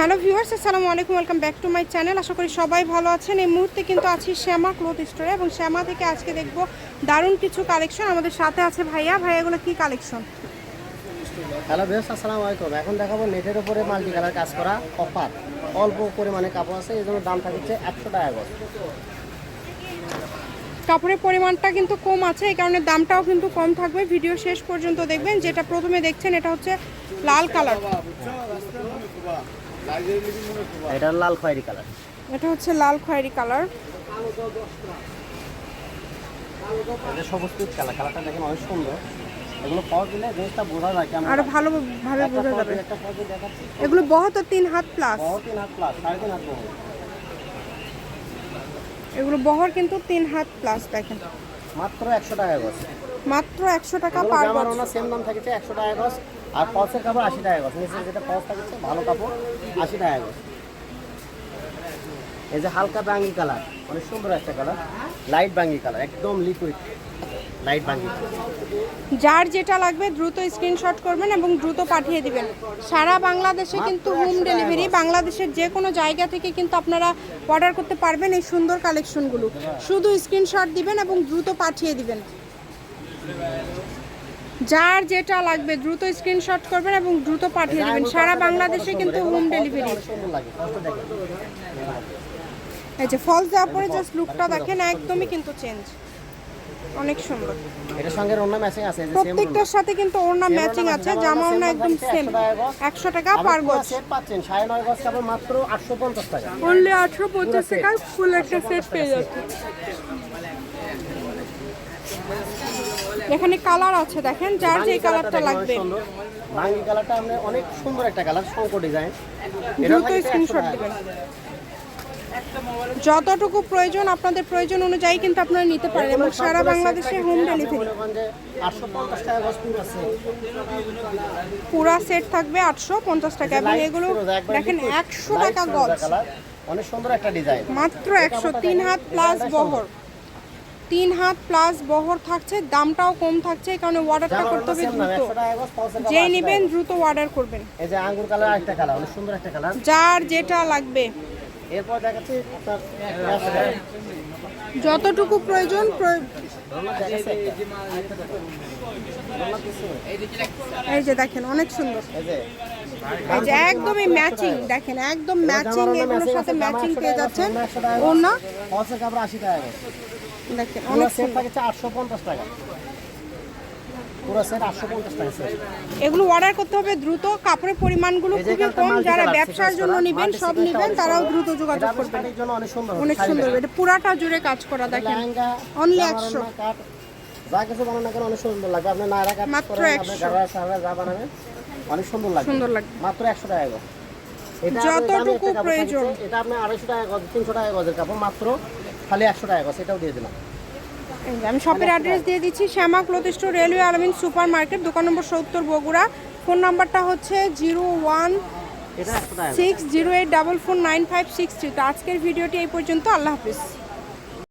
Hello viewers আসসালামু আলাইকুম welcome back to my channel. আশা করি সবাই ভালো আছেন। এই মুহূর্তে কিন্তু আছি শ্যামা ক্লথ স্টোরে এবং শ্যামা থেকে আজকে দেখব দারুণ কিছু কালেকশন আমাদের সাথে আছে ভাইয়া। ভাইয়া এগুলো কি কালেকশন? হ্যালো বেশ আসসালামু আলাইকুম। এখন দেখাবো নেটের উপরে মাল্টি কালার কাজ করা অফার। অল্প পরিমাণে কাপড় আছে এই জন্য দাম থাকছে একশো টাকা করে। কাপড়ের পরিমাণটা কিন্তু কম আছে এই কারণে দামটাও কিন্তু কম থাকবে। ভিডিও শেষ পর্যন্ত দেখবেন যেটা প্রথমে দেখছেন এটা হচ্ছে লাল কালার। এটা লাল খয়েরি কালার। এটা হচ্ছে লাল খয়েরি কালার। এটা সবুজ কালার কালারটা দেখেন অনেক সুন্দর। এগুলো দিলে জিনিসটা বোঝা যায় কেমন। আরও ভালো ভাবে বোঝা যাবে। এগুলো বহত তিন হাত প্লাস বড় তিন হাত প্লাস সাড়ে তিন হাত এগুলো বহর কিন্তু তিন হাত প্লাস দেখেন। মাত্র একশো টাকা গজ। মাত্র একশো টাকা পার ওনার সেম দাম থাকছে একশো টাকা গজ। আর ফলসের কাপড় আশি টাকা গজ নিচে যেটা ফলস থাকছে ভালো কাপড় আশি টাকা গজ এই যে হালকা বাঙ্গি কালার অনেক সুন্দর একটা কালার। লাইট বাঙ্গি কালার একদম লিকুইড লাইট বাঙ্গি যার যেটা লাগবে দ্রুত স্ক্রিনশট করবেন এবং দ্রুত পাঠিয়ে দিবেন। সারা বাংলাদেশে কিন্তু হোম ডেলিভারি বাংলাদেশের যে কোনো জায়গা থেকে কিন্তু আপনারা অর্ডার করতে পারবেন এই সুন্দর কালেকশনগুলো শুধু স্ক্রিনশট দিবেন এবং দ্রুত পাঠিয়ে দিবেন। যার যেটা লাগবে দ্রুত স্ক্রিনশট করবেন এবং দ্রুত পাঠিয়ে দেবেন। সারা বাংলাদেশে কিন্তু হোম ডেলিভারি এই যে ফলস দেওয়ার পরে জাস্ট লুকটা দেখেন একদমই কিন্তু চেঞ্জ অনেক সুন্দর। এটার সঙ্গে অন্য ম্যাচিং আছে এই যে প্রত্যেকটার সাথে কিন্তু ওড়না ম্যাচিং আছে জামা ওড়না একদম সেম একশো টাকা পার গজ। সেট পাচ্ছেন সাড়ে নয় গজ কাপড় মাত্র আটশো পঞ্চাশ টাকা অনলি আঠারো পঞ্চাশ টাকা ফুল একটা সেট পেয়ে যাচ্ছে। এখানে কালার আছে দেখেন যার যে কালারটা লাগবে। ভাঙ্গি কালারটা আপনি অনেক সুন্দর একটা কালার শঙ্কর ডিজাইন দ্রুত স্ক্রিনশট দিবেন। যতটুকু প্রয়োজন আপনাদের প্রয়োজন অনুযায়ী কিন্তু আপনারা নিতে পারেন। এবং সারা বাংলাদেশে হোম ডেলিভারি পুরা সেট থাকবে আটশো পঞ্চাশ টাকা। এবং এগুলো দেখেন একশো টাকা গজ। অনেক সুন্দর একটা ডিজাইন মাত্র একশো তিন হাত প্লাস বহর। তিন হাত প্লাস বহর থাকছে দামটাও কম থাকছে এই কারণে অর্ডারটা করতে হবে দ্রুত। যেই নেবেন দ্রুত অর্ডার করবেন। এই যে আঙ্গুর কালার একটা কালার অনেক সুন্দর একটা কালার। যার যেটা লাগবে। এরপর দেখাচ্ছি যতটুকু প্রয়োজন। এই যে দেখেন অনেক সুন্দর। এই যে এই যে একদমই ম্যাচিং দেখেন একদম ম্যাচিং এগুলোর সাথে ম্যাচিং পেয়ে যাচ্ছেন। না কাপড় আশি টাকা গজ দেখেন অনেক সেট পঞ্চাশ টাকা। এগুলো অর্ডার করতে হবে দ্রুত কাপড়ের পরিমাণগুলো খুবই কম যারা ব্যবসার জন্য নেবেন সব নেবেন তারাও দ্রুত যোগাযোগ করবেন। অনেক সুন্দর অনেক সুন্দর দেখেন। এটা পুরাটা জুড়ে কাজ করা দেখেন। লেহেঙ্গা, Only জামার 100 ওড়না, কাট, যা কিছু বানান না অনেক সুন্দর লাগবে আপনি নায়রা কাট মাত্র করেন, আপনি 100 গাড়া সারা যা বানাবেন অনেক সুন্দর লাগবে। সুন্দর লাগবে। মাত্র একশো টাকা গজ। এটা আপনার যতটুকু প্রয়োজন। এটা আপনি আড়াইশো টাকা গজ তিনশো টাকা গজের কাপড় মাত্র খালি একশো টাকা গজ এটাও দিয়ে দিলাম। আমি শপের অ্যাড্রেস দিয়ে দিচ্ছি Shyama cloth store railway Alamin super market দোকান নম্বর সত্তর বগুড়া। ফোন নাম্বারটা হচ্ছে zero one. Six zero eight double four nine five six three. তো আজকের ভিডিওটি এই পর্যন্ত আল্লাহ হাফিজ।